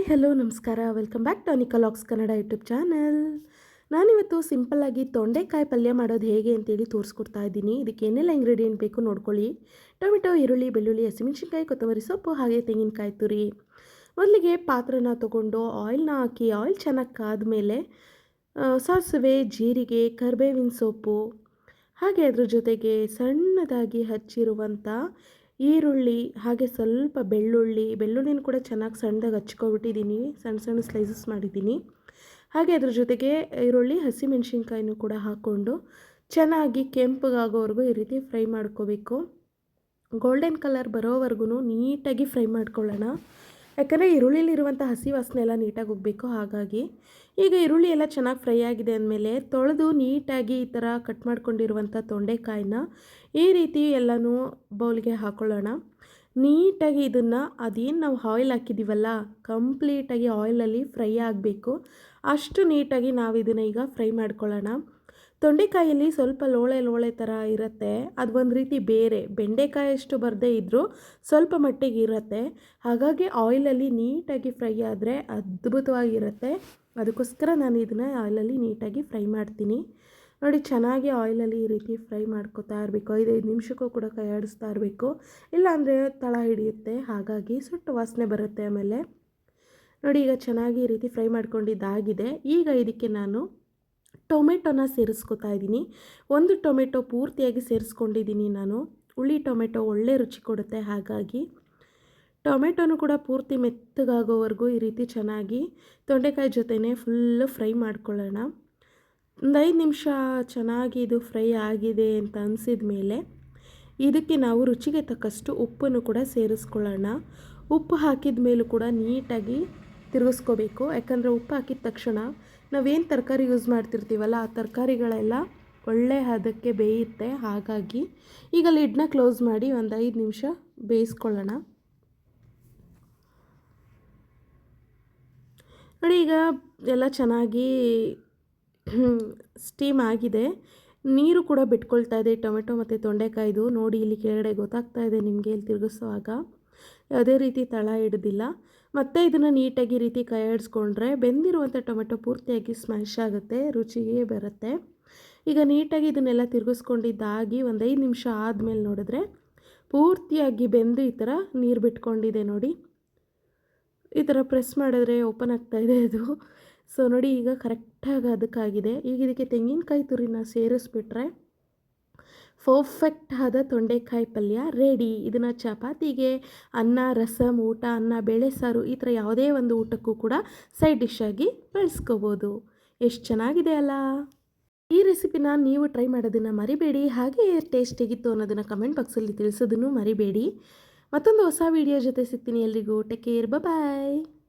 Hi, hello, ನಮಸ್ಕಾರ. Welcome back to ಅನಿಕಲಾಕ್ಸ್ Kannada YouTube channel ನಾನಿವತ್ತು ಸಿಂಪಲ್ಲಾಗಿ ತೊಂಡೆಕಾಯಿ ಪಲ್ಯ ಮಾಡೋದು ಹೇಗೆ ಅಂತೇಳಿ ತೋರಿಸ್ಕೊಡ್ತಾ ಇದ್ದೀನಿ. ಇದಕ್ಕೆ ಏನೆಲ್ಲ ಇಂಗ್ರೀಡಿಯೆಂಟ್ ಬೇಕು ನೋಡ್ಕೊಳ್ಳಿ. ಟೊಮೆಟೊ, ಈರುಳ್ಳಿ, ಬೆಳ್ಳುಳ್ಳಿ, ಹಸಿಮೆಣಸಿನ್ಕಾಯಿ, ಕೊತ್ತಂಬರಿ ಸೊಪ್ಪು, ಹಾಗೆ ತೆಂಗಿನಕಾಯಿ ತುರಿ. ಮೊದಲಿಗೆ ಪಾತ್ರನ ತೊಗೊಂಡು ಆಯಿಲ್ನ ಹಾಕಿ ಆಯಿಲ್ ಚೆನ್ನಾಗಿ ಕಾದ ಮೇಲೆ ಸಾಸಿವೆ, ಜೀರಿಗೆ, ಕರಿಬೇವಿನ ಸೊಪ್ಪು, ಹಾಗೆ ಅದ್ರ ಜೊತೆಗೆ ಸಣ್ಣದಾಗಿ ಹಚ್ಚಿರುವಂಥ ಈರುಳ್ಳಿ, ಹಾಗೆ ಸ್ವಲ್ಪ ಬೆಳ್ಳುಳ್ಳಿ, ಬೆಳ್ಳುಳ್ಳಿನ ಕೂಡ ಚೆನ್ನಾಗಿ ಸಣ್ಣದಾಗಿ ಹಚ್ಕೊಬಿಟ್ಟಿದ್ದೀನಿ ಸಣ್ಣ ಸಣ್ಣ ಸ್ಲೈಸಸ್ ಮಾಡಿದ್ದೀನಿ ಹಾಗೆ ಅದ್ರ ಜೊತೆಗೆ ಈರುಳ್ಳಿ, ಹಸಿಮೆಣ್ಸಿನ್ಕಾಯಿನೂ ಕೂಡ ಹಾಕ್ಕೊಂಡು ಚೆನ್ನಾಗಿ ಕೆಂಪಗಾಗೋವರೆಗೂ ಈ ರೀತಿ ಫ್ರೈ ಮಾಡ್ಕೋಬೇಕು. ಗೋಲ್ಡನ್ ಕಲರ್ ಬರೋವರೆಗೂ ನೀಟಾಗಿ ಫ್ರೈ ಮಾಡ್ಕೊಳ್ಳೋಣ. ಯಾಕಂದರೆ ಈರುಳ್ಳಿಲಿರುವಂಥ ಹಸಿ ವಾಸನೆ ಎಲ್ಲ ನೀಟಾಗಿ ಹೋಗಬೇಕು ಹಾಗಾಗಿ ಈಗ ಈರುಳ್ಳಿ ಎಲ್ಲ ಚೆನ್ನಾಗಿ ಫ್ರೈ ಆಗಿದೆ ಅಂದಮೇಲೆ ತೊಳೆದು ನೀಟಾಗಿ ಈ ಥರ ಕಟ್ ಮಾಡ್ಕೊಂಡಿರುವಂಥ ತೊಂಡೆಕಾಯಿನ ಈ ರೀತಿ ಎಲ್ಲನೂ ಬೌಲ್ಗೆ ಹಾಕೊಳ್ಳೋಣ. ನೀಟಾಗಿ ಇದನ್ನು ಅದೇನು ನಾವು ಆಯಿಲ್ ಹಾಕಿದ್ದೀವಲ್ಲ, ಕಂಪ್ಲೀಟಾಗಿ ಆಯಿಲಲ್ಲಿ ಫ್ರೈ ಆಗಬೇಕು. ಅಷ್ಟು ನೀಟಾಗಿ ನಾವು ಇದನ್ನು ಈಗ ಫ್ರೈ ಮಾಡ್ಕೊಳ್ಳೋಣ. ತೊಂಡೆಕಾಯಲ್ಲಿ ಸ್ವಲ್ಪ ಲೋಳೆ ಲೋಳೆ ಥರ ಇರುತ್ತೆ. ಅದು ಒಂದು ರೀತಿ ಬೇರೆ. ಬೆಂಡೆಕಾಯಿ ಅಷ್ಟು ಬರದೇ ಇದ್ದರೂ ಸ್ವಲ್ಪ ಮಟ್ಟಿಗೆ ಇರುತ್ತೆ. ಹಾಗಾಗಿ ಆಯಿಲಲ್ಲಿ ನೀಟಾಗಿ ಫ್ರೈ ಆದರೆ ಅದ್ಭುತವಾಗಿರುತ್ತೆ. ಅದಕ್ಕೋಸ್ಕರ ನಾನು ಇದನ್ನು ಆಯಿಲಲ್ಲಿ ನೀಟಾಗಿ ಫ್ರೈ ಮಾಡ್ತೀನಿ. ನೋಡಿ, ಚೆನ್ನಾಗಿ ಆಯಿಲಲ್ಲಿ ಈ ರೀತಿ ಫ್ರೈ ಮಾಡ್ಕೋತಾ ಇರಬೇಕು. ಐದೈದು ನಿಮಿಷಕ್ಕೂ ಕೂಡ ಕೈ ಆಡಿಸ್ತಾ ಇರಬೇಕು. ಇಲ್ಲಾಂದರೆ ತಳ ಹಿಡಿಯುತ್ತೆ. ಹಾಗಾಗಿ ಸುಟ್ಟು ವಾಸನೆ ಬರುತ್ತೆ ಆಮೇಲೆ. ನೋಡಿ, ಈಗ ಚೆನ್ನಾಗಿ ಈ ರೀತಿ ಫ್ರೈ ಮಾಡ್ಕೊಂಡಿದ್ದಾಗಿದೆ. ಈಗ ಇದಕ್ಕೆ ನಾನು ಟೊಮೆಟೊನ ಸೇರಿಸ್ಕೊತಾ ಇದ್ದೀನಿ. ಒಂದು ಟೊಮೆಟೊ ಪೂರ್ತಿಯಾಗಿ ಸೇರಿಸ್ಕೊಂಡಿದ್ದೀನಿ ನಾನು. ಹುಳಿ ಟೊಮೆಟೊ ಒಳ್ಳೆ ರುಚಿ ಕೊಡುತ್ತೆ, ಹಾಗಾಗಿ. ಟೊಮೆಟೊನು ಕೂಡ ಪೂರ್ತಿ ಮೆತ್ತಗಾಗೋವರೆಗೂ ಈ ರೀತಿ ಚೆನ್ನಾಗಿ ತೊಂಡೆಕಾಯಿ ಜೊತೆನೇ ಫುಲ್ಲು ಫ್ರೈ ಮಾಡ್ಕೊಳ್ಳೋಣ. ಒಂದು ಐದು ನಿಮಿಷ ಚೆನ್ನಾಗಿ ಇದು ಫ್ರೈ ಆಗಿದೆ ಅಂತ ಅನಿಸಿದ ಮೇಲೆ ಇದಕ್ಕೆ ನಾವು ರುಚಿಗೆ ತಕ್ಕಷ್ಟು ಉಪ್ಪನ್ನು ಕೂಡ ಸೇರಿಸ್ಕೊಳ್ಳೋಣ. ಉಪ್ಪು ಹಾಕಿದ ಮೇಲೂ ಕೂಡ ನೀಟಾಗಿ ತಿರುಗಿಸ್ಕೋಬೇಕು. ಯಾಕಂದರೆ ಉಪ್ಪು ಹಾಕಿದ ತಕ್ಷಣ ನಾವೇನು ತರಕಾರಿ ಯೂಸ್ ಮಾಡ್ತಿರ್ತೀವಲ್ಲ, ಆ ತರಕಾರಿಗಳೆಲ್ಲ ಒಳ್ಳೆ ಹದಕ್ಕೆ ಬೇಯುತ್ತೆ. ಹಾಗಾಗಿ ಈಗ ಲಿಡ್ನ ಕ್ಲೋಸ್ ಮಾಡಿ ಒಂದು ಐದು ನಿಮಿಷ ಬೇಯಿಸ್ಕೊಳ್ಳೋಣ. ನೋಡಿ, ಈಗ ಎಲ್ಲ ಚೆನ್ನಾಗಿ ಸ್ಟೀಮ್ ಆಗಿದೆ. ನೀರು ಕೂಡ ಬಿಟ್ಕೊಳ್ತಾ ಇದೆ, ಟೊಮೆಟೊ ಮತ್ತು ತೊಂಡೆಕಾಯ್ದು. ನೋಡಿ, ಇಲ್ಲಿ ಕೆಳಗಡೆ ಗೊತ್ತಾಗ್ತಾ ಇದೆ ನಿಮಗೆ ಇಲ್ಲಿ ತಿರುಗಿಸುವಾಗ. ಯಾವುದೇ ರೀತಿ ತಳ ಹಿಡ್ದಿಲ್ಲ. ಮತ್ತು ಇದನ್ನು ನೀಟಾಗಿ ರೀತಿ ಕೈ ಆಡಿಸ್ಕೊಂಡ್ರೆ ಬೆಂದಿರುವಂಥ ಟೊಮೆಟೊ ಪೂರ್ತಿಯಾಗಿ ಸ್ಮ್ಯಾಶ್ ಆಗುತ್ತೆ, ರುಚಿಗೆ ಬರುತ್ತೆ. ಈಗ ನೀಟಾಗಿ ಇದನ್ನೆಲ್ಲ ತಿರುಗಿಸ್ಕೊಂಡಿದ್ದಾಗಿ ಒಂದು ಐದು ನಿಮಿಷ ಆದಮೇಲೆ ನೋಡಿದ್ರೆ ಪೂರ್ತಿಯಾಗಿ ಬೆಂದು ಈ ಥರ ನೀರು ಬಿಟ್ಕೊಂಡಿದೆ ನೋಡಿ. ಈ ಥರ ಪ್ರೆಸ್ ಮಾಡಿದ್ರೆ ಓಪನ್ ಆಗ್ತಾ ಇದೆ ಇದು ಸೊ ನೋಡಿ ಈಗ ಕರೆಕ್ಟಾಗಿ ಅದಕ್ಕಾಗಿದೆ. ಈಗ ಇದಕ್ಕೆ ತೆಂಗಿನಕಾಯಿ ತುರಿನ ಸೇರಿಸ್ಬಿಟ್ರೆ ಪರ್ಫೆಕ್ಟ್ ಆದ ತೊಂಡೆಕಾಯಿ ಪಲ್ಯ, ರೆಡಿ. ಇದನ್ನು ಚಪಾತಿಗೆ ಅನ್ನ ರಸಮ್ ಊಟ, ಅನ್ನ, ಬೇಳೆ, ಸಾರು ಈ ಥರ ಯಾವುದೇ ಒಂದು ಊಟಕ್ಕೂ ಕೂಡ ಸೈಡ್ ಡಿಶ್ ಆಗಿ ಬಳಸ್ಕೋಬೋದು. ಎಷ್ಟು ಚೆನ್ನಾಗಿದೆ ಅಲ್ಲ? ಈ ರೆಸಿಪಿನ ನೀವು ಟ್ರೈ ಮಾಡೋದನ್ನು ಮರಿಬೇಡಿ. ಹಾಗೆ ಟೇಸ್ಟ್ ಹೇಗಿತ್ತು ಅನ್ನೋದನ್ನು ಕಮೆಂಟ್ ಬಾಕ್ಸಲ್ಲಿ ತಿಳಿಸೋದನ್ನು ಮರಿಬೇಡಿ. ಮತ್ತೊಂದು ಹೊಸ ವಿಡಿಯೋ ಜೊತೆ ಸಿಗ್ತೀನಿ ಎಲ್ರಿಗೂ. Take care bye